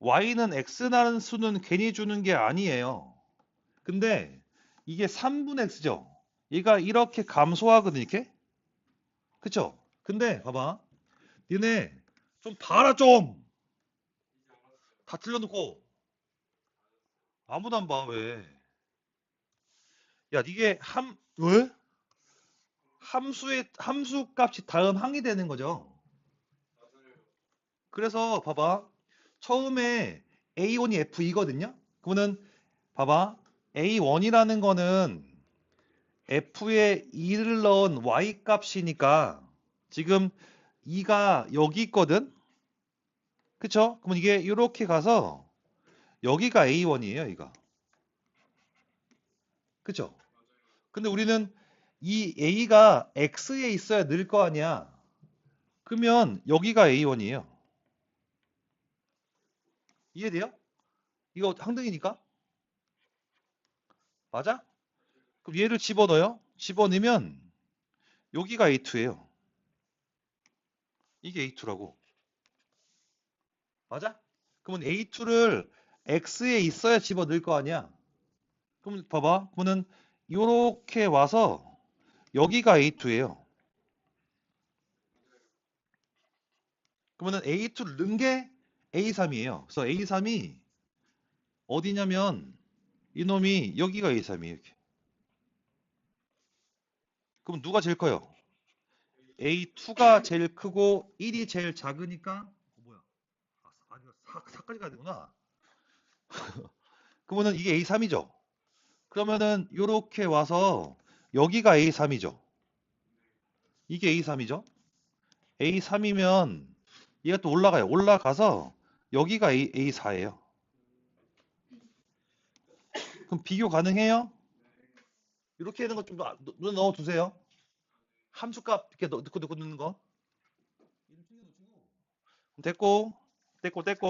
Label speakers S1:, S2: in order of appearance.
S1: y는 x라는 수는 괜히 주는 게 아니에요. 근데 이게 3분 x죠. 얘가 이렇게 감소하거든 이렇게. 그쵸? 근데 봐봐. 니네 좀 봐라 좀. 다 틀려놓고 아무도 안 봐 왜? 야 이게 함 왜? 함수의 함수 값이 다음 항이 되는 거죠. 그래서 봐봐. 처음에 A1이 F2거든요. 그러면은 봐봐. A1이라는 거는 F에 2를 넣은 Y 값이니까 지금 2가 여기 있거든. 그쵸? 그러면 이게 이렇게 가서 여기가 A1이에요, 이거. 그쵸? 근데 우리는 이 A가 X에 있어야 늘 거 아니야. 그러면 여기가 A1이에요. 이해돼요? 이거 항등이니까? 맞아? 그럼 얘를 집어넣어요? 집어넣으면 여기가 A2예요. 이게 A2라고. 맞아? 그러면 A2를 X에 있어야 집어넣을 거 아니야? 그럼 봐봐. 그러면 이렇게 와서 여기가 A2예요. 그러면 A2를 넣은 게 A3이에요. 그래서 A3이 어디냐면 이놈이 여기가 A3이에요. 이렇게. 그럼 누가 제일 커요? A2가 제일 크고 1이 제일 작으니까 어, 뭐야? 아, 아니 4, 4까지 가야 되구나. 그러면은 이게 A3이죠. 그러면은 요렇게 와서 여기가 A3이죠. 이게 A3이죠. A3이면 얘가 또 올라가요. 올라가서 여기가 A, A4예요. 그럼 비교 가능해요? 이렇게 하는 거좀 눈에 넣어 두세요. 함수값 이렇게 넣- 넣고 넣고 넣는 거. 됐고, 됐고, 됐고.